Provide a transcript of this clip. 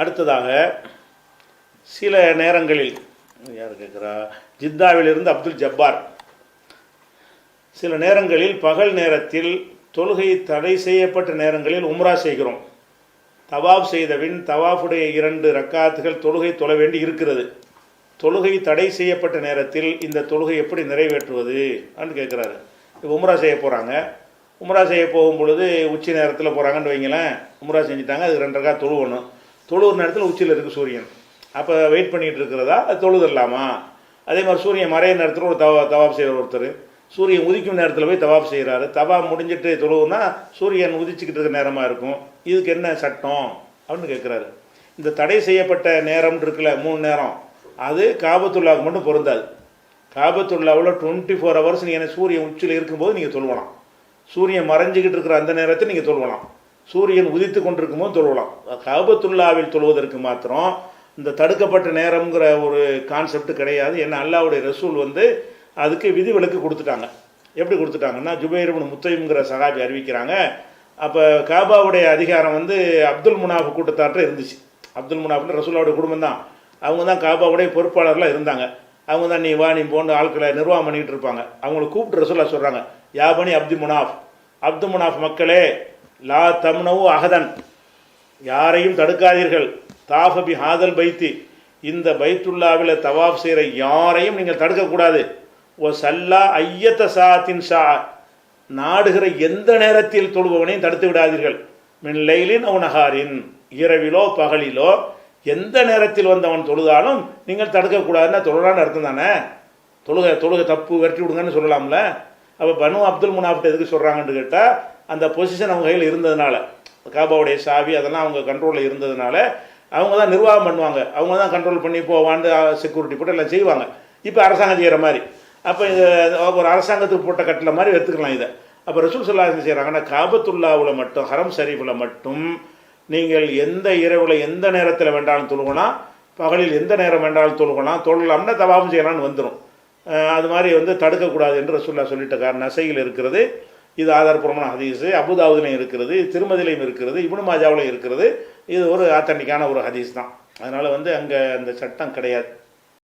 அடுத்ததாக சில நேரங்களில் யார் கேட்குறா? ஜித்தாவிலிருந்து அப்துல் ஜப்பார். சில நேரங்களில் பகல் நேரத்தில் தொழுகை தடை செய்யப்பட்ட நேரங்களில் உம்ரா செய்கிறோம். தவாப் செய்தபின் தவாஃபுடைய இரண்டு ரக்காத்துகள் தொழுகை தொழ வேண்டி இருக்கிறது. தொழுகை தடை செய்யப்பட்ட நேரத்தில் இந்த தொழுகை எப்படி நிறைவேற்றுவது அப்படின்னு கேட்குறாரு. இப்போ உம்ரா செய்ய போகிறாங்க உம்ரா செய்ய போகும் பொழுது உச்சி நேரத்தில் போகிறாங்கன்னு வைங்களேன். உம்ரா செஞ்சுட்டாங்க அது ரெண்டு ரக்கா தொழுவணும் தொழுவுற நேரத்தில் உச்சியில் இருக்குது சூரியன். அப்போ வெயிட் பண்ணிகிட்டு இருக்கிறதா? அது தொழுதிடலாமா? அதே மாதிரி சூரியன் மறைய நேரத்தில் ஒரு தவா தவாப் செய்கிற ஒருத்தர். சூரியன் உதிக்கும் நேரத்தில் போய் தவாப் செய்கிறாரு தவா முடிஞ்சிட்டு தொழுவுனா சூரியன் உதிச்சுக்கிட்டு இருக்க நேரமாக இருக்கும். இதுக்கு என்ன சட்டம்? அப்படின்னு கேட்குறாரு இந்த தடை செய்யப்பட்ட நேரம் இருக்குல்ல மூணு நேரம். அது காபத்துள்ளாவுக்கு மட்டும் பொருந்தாது. காபத்துள்ளாவில் டுவெண்ட்டி ஃபோர் ஹவர்ஸ் நீங்கள் சூரியன் உச்சியில் இருக்கும்போது நீங்கள் தொழுவலாம். சூரியன் மறைஞ்சிக்கிட்டு இருக்கிற அந்த நேரத்தை நீங்கள் தொழுவலாம். சூரியன் உதித்து கொண்டிருக்கும் போது தொழுவலாம். கபத்துல்லாவில் தொழுவதற்கு மாத்திரம் இந்த தடுக்கப்பட்ட நேரம்ங்கிற ஒரு கான்செப்ட் கிடையாது. ஏன்னா அல்லாவுடைய ரசூல் வந்து அதுக்கு விதிவிலக்கு கொடுத்துட்டாங்க. எப்படி கொடுத்துட்டாங்கன்னா ஜுபைர்பின் முத்தையுங்கிற சகாபி அறிவிக்கிறாங்க. அப்போ காபாவுடைய அதிகாரம் வந்து அப்துல் முனாஃப் கூட்டத்தாற்ற இருந்துச்சு. அப்துல் முனாஃப்னு ரசூலாவுடைய குடும்பம் தான். அவங்க தான் காபாவுடைய பொறுப்பாளர்களாக இருந்தாங்க. அவங்க தான் நீ வா நீ போன்ற ஆட்களை நிர்வாகம் பண்ணிக்கிட்டு இருப்பாங்க. அவங்கள கூப்பிட்டு ரசூலா சொல்கிறாங்க யாபனி அப்து முனாஃப் அப்துல் முனாஃப் மக்களே லா தம்னவு அகதன். யாரையும் தடுக்காதீர்கள். தாஃபபி ஹாதல் பைத்தி. இந்த பைத்துல்லாவில் தவாப் செய்கிற யாரையும் நீங்கள் தடுக்கக்கூடாது. ஓ சல்லா ஐயத்த சாத்தின் ஷா. நாடுகிற எந்த நேரத்தில் தொழுபவனையும் தடுத்து விடாதீர்கள். மின் லைலின் இரவிலோ பகலிலோ எந்த நேரத்தில் வந்தவன் தொழுதாலும் நீங்கள் தடுக்கக்கூடாதுன்னா தொழுறான்னு அர்த்தம் தானே? தொழுக தொழுக தப்பு விரட்டி விடுங்கன்னு சொல்லலாம்ல. அப்போ பனு அப்துல் முனாஃப்ட் எதுக்கு சொல்கிறாங்கன்னு கேட்டால் அந்த பொசிஷன் அவங்க கையில் இருந்ததுனால காபாவுடைய சாவி அதெல்லாம் அவங்க கண்ட்ரோலில் இருந்ததுனால அவங்க தான் நிர்வாகம் பண்ணுவாங்க. அவங்க தான் கண்ட்ரோல் பண்ணி போவாண்டு செக்யூரிட்டி போட்டு எல்லாம் செய்வாங்க. இப்போ அரசாங்கம் செய்கிற மாதிரி. அப்போ இது ஒரு அரசாங்கத்துக்கு போட்ட கட்டில மாதிரி எடுத்துக்கலாம் இதை. அப்போ ரசூல் சொல்லா செய்கிறாங்கன்னா காபத்துல்லாவில் மட்டும் ஹரம் ஷரீஃபில் மட்டும் நீங்கள் எந்த இரவில் எந்த நேரத்தில் வேண்டாலும் தொழுகலாம் பகலில் எந்த நேரம் வேண்டாலும் தொழுகலாம் தொழலாம்னா தவாபம் செய்யலாம்னு வந்துடும் அது மாதிரி வந்து தடுக்கக்கூடாது என்று ரசூல்லா சொல்லிட்ட காரணம் நசையில் இருக்கிறது. இது ஆதாரபூர்வமான ஹதீஸு அபுதாவுதிலையும் இருக்கிறது திருமதிலையும் இருக்கிறது இபுனு மாஜாவிலையும் இருக்கிறது. இது ஒரு ஆத்தன்டிக்கான ஒரு ஹதீஸ் தான். அதனால் வந்து அங்கே அந்த சட்டம் கிடையாது.